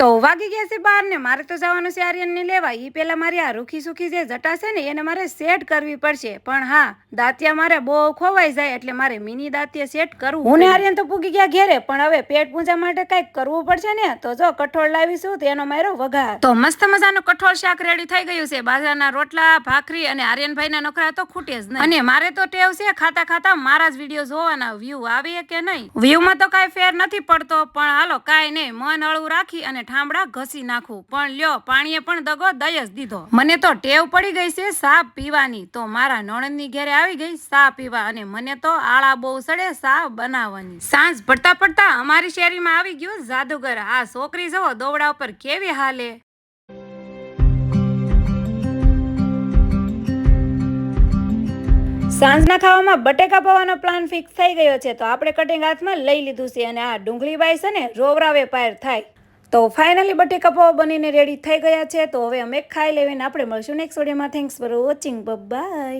તો વાગી ગયા છે બાર ને મારે તો જવાનું છે આર્યનને લેવા. એ પેલા મારી આ રૂખી સુખી જે જટા છે ને એને મારે સેટ કરવી પડશે. પણ હા દાંતિયા મારે બહુ ખોવાઈ જાય એટલે મારે મિની દાંતિયા સેટ કરવું હું ને આર્યન તો પૂગી ગયા ઘેરે પણ હવે પેટ પૂજા માટે કંઈક કરવું પડશે ને તો જો કઠોળ લાવીશું તો એનો મારો વઘાર. તો મસ્ત મજાનું કઠોળ શાક રેડી થઈ ગયું છે. બાજરાના રોટલા ભાખરી અને આર્યનભાઈ ના નોકરા તો ખૂટે જ નહીં. અને મારે તો ટેવ છે ખાતા ખાતા મારા જ વીડિયો જોવાના. વ્યૂ આવે કે નહીં? વ્યૂ માં તો કાંઈ ફેર નથી પડતો પણ હાલો કાંઈ નહીં. મન હળવું રાખી અને ઠામડા ઘસી નાખું. પણ લ્યો, પાણીએ પણ દગો દઈ જ દીધો. મને તો ટેવ પડી ગઈ છે સા પીવાની. તો મારા નણંદની ઘેરે આવી ગઈ સા પીવા અને મને તો આળા બહુ સડે સા બનાવવાની. સાંજ પડતા પડતા અમારી શેરીમાં આવી ગયું જાદુગર. આ છોકરી જવો દોવડા ઉપર કેવી હાલે. સાંજના ખાવામાં બટેકા પવાનો પ્લાન ફિક્સ થઈ ગયો છે. તો આપણે કટિંગ હાથમાં લઈ લીધું છે અને આ ડુંગળી બાઈ છે ને રોવરાવે પાયર થાય. તો ફાઇનલી બટેકા પૌવા બનીને રેડી થઈ ગયા છે. તો હવે અમે ખાઈ લેવીને આપણે મળશું નેક્સ્ટ વિડીયોમાં થેન્ક્સ ફોર વોચિંગ બાય